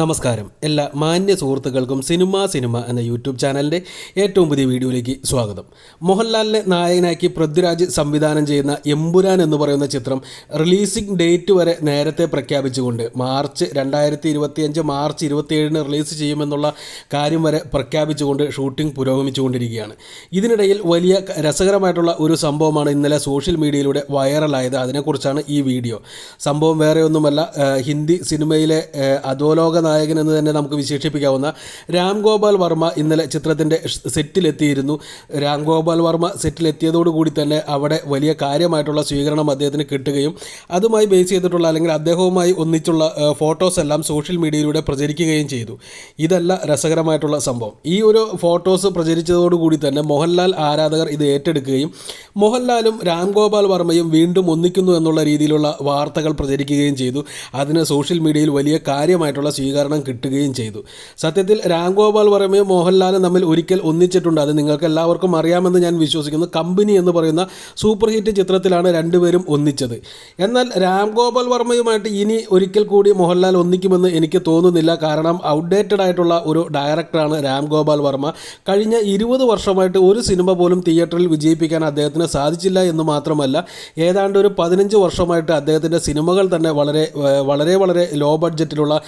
നമസ്കാരം. എല്ലാ മാന്യ സുഹൃത്തുക്കൾക്കും സിനിമ സിനിമ എന്ന യൂട്യൂബ് ചാനലിന്റെ ഏറ്റവും പുതിയ വീഡിയോയിലേക്ക് സ്വാഗതം. മോഹൻലാലിനെ നായകനാക്കി പൃഥ്വിരാജ് സംവിധാനം ചെയ്യുന്ന എമ്പുരാൻ എന്ന് പറയുന്ന ചിത്രം റിലീസിംഗ് ഡേറ്റ് വരെ നേരത്തെ പ്രഖ്യാപിച്ചുകൊണ്ട് മാർച്ച് രണ്ടായിരത്തി ഇരുപത്തിയഞ്ച് മാർച്ച് ഇരുപത്തിയേഴിന് റിലീസ് ചെയ്യുമെന്നുള്ള കാര്യം വരെ പ്രഖ്യാപിച്ചുകൊണ്ട് ഷൂട്ടിംഗ് പുരോഗമിച്ചുകൊണ്ടിരിക്കുകയാണ്. ഇതിനിടയിൽ വലിയ രസകരമായിട്ടുള്ള ഒരു സംഭവമാണ് ഇന്നലെ സോഷ്യൽ മീഡിയയിലൂടെ വൈറലായത്. അതിനെക്കുറിച്ചാണ് ഈ വീഡിയോ. സംഭവം വേറെ ഒന്നുമല്ല ഹിന്ദി സിനിമയിലെ അധോലോക നായകൻ എന്ന് തന്നെ നമുക്ക് വിശേഷിപ്പിക്കാവുന്ന രാം ഗോപാൽ വർമ്മ ഇന്നലെ ചിത്രത്തിന്റെ സെറ്റിലെത്തിയിരുന്നു. രാം ഗോപാൽ വർമ്മ സെറ്റിലെത്തിയതോടുകൂടി തന്നെ അവിടെ വലിയ കാര്യമായിട്ടുള്ള സ്വീകരണം അദ്ദേഹത്തിന് കിട്ടുകയും അതുമായി ബേസ് ചെയ്തിട്ടുള്ള അല്ലെങ്കിൽ അദ്ദേഹവുമായി ഒന്നിച്ചുള്ള ഫോട്ടോസ് എല്ലാം സോഷ്യൽ മീഡിയയിലൂടെ പ്രചരിക്കുകയും ചെയ്തു. ഇതല്ല രസകരമായിട്ടുള്ള സംഭവം. ഈ ഒരു ഫോട്ടോസ് പ്രചരിച്ചതോടുകൂടി തന്നെ മോഹൻലാൽ ആരാധകർ ഇത് ഏറ്റെടുക്കുകയും മോഹൻലാലും രാംഗോപാൽ വർമ്മയും വീണ്ടും ഒന്നിക്കുന്നു എന്നുള്ള രീതിയിലുള്ള വാർത്തകൾ പ്രചരിക്കുകയും ചെയ്തു. അതിന് സോഷ്യൽ മീഡിയയിൽ വലിയ കാര്യമായിട്ടുള്ള സ്വീകരണം കിട്ടുകയും ചെയ്തു. സത്യത്തിൽ രാംഗോപാൽ വർമ്മയും മോഹൻലാലും തമ്മിൽ ഒരിക്കൽ ഒന്നിച്ചിട്ടുണ്ട്. അത് നിങ്ങൾക്ക് എല്ലാവർക്കും അറിയാമെന്ന് ഞാൻ വിശ്വസിക്കുന്നു. കമ്പനി എന്ന് പറയുന്ന സൂപ്പർ ഹിറ്റ് ചിത്രത്തിലാണ് രണ്ടുപേരും ഒന്നിച്ചത്. എന്നാൽ രാംഗോപാൽ വർമ്മയുമായിട്ട് ഇനി ഒരിക്കൽ കൂടി മോഹൻലാൽ ഒന്നിക്കുമെന്ന് എനിക്ക് തോന്നുന്നില്ല. കാരണം ഔട്ട്ഡേറ്റഡ് ആയിട്ടുള്ള ഒരു ഡയറക്ടറാണ് രാംഗോപാൽ വർമ്മ. കഴിഞ്ഞ ഇരുപത് വർഷമായിട്ട് ഒരു സിനിമ പോലും തിയേറ്ററിൽ വിജയിപ്പിക്കാൻ അദ്ദേഹത്തിന് സാധിച്ചില്ല എന്ന് മാത്രമല്ല ഏതാണ്ട് ഒരു പതിനഞ്ച് വർഷമായിട്ട് അദ്ദേഹത്തിന്റെ സിനിമകൾ തന്നെ വളരെ വളരെ വളരെ ലോ ബഡ്ജറ്റിലുള്ള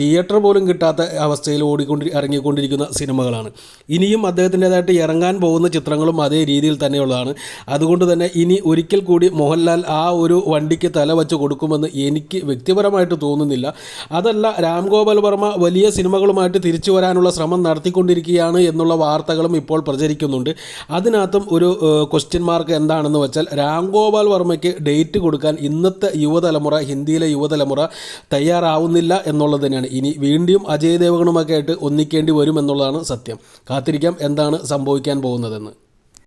തിയേറ്റർ പോലും കിട്ടാത്ത അവസ്ഥയിൽ ഓടിക്കൊണ്ടി ഇറങ്ങിക്കൊണ്ടിരിക്കുന്ന സിനിമകളാണ്. ഇനിയും അദ്ദേഹത്തിന്റെതായിട്ട് ഇറങ്ങാൻ പോകുന്ന ചിത്രങ്ങളും അതേ രീതിയിൽ തന്നെയുള്ളതാണ്. അതുകൊണ്ട് തന്നെ ഇനി ഒരിക്കൽ കൂടി മോഹൻലാൽ ആ ഒരു വണ്ടിക്ക് തല വച്ച് കൊടുക്കുമെന്ന് എനിക്ക് വ്യക്തിപരമായിട്ട് തോന്നുന്നില്ല. അതല്ല രാം ഗോപാൽ വർമ്മ വലിയ സിനിമകളുമായിട്ട് തിരിച്ചു വരാനുള്ള ശ്രമം നടത്തിക്കൊണ്ടിരിക്കുകയാണ് എന്നുള്ള വാർത്തകളും ഇപ്പോൾ പ്രചരിക്കുന്നുണ്ട്. അതിനകത്തും ഒരു ക്വസ്റ്റ്യൻ മാർക്ക് എന്താണെന്ന് വെച്ചാൽ രാം ഗോപാൽ വർമ്മയ്ക്ക് ഡേറ്റ് കൊടുക്കാൻ ഇന്നത്തെ യുവതലമുറ ഹിന്ദിയിലെ യുവതലമുറ തയ്യാറാവുന്നില്ല എന്നുള്ളത് തന്നെയാണ്. ഇനി വീണ്ടും അജയ് ദേവഗണുമൊക്കെ ആയിട്ട് ഒന്നിക്കേണ്ടി വരും എന്നുള്ളതാണ് സത്യം. കാത്തിരിക്കാം എന്താണ് സംഭവിക്കാൻ പോകുന്നതെന്ന്.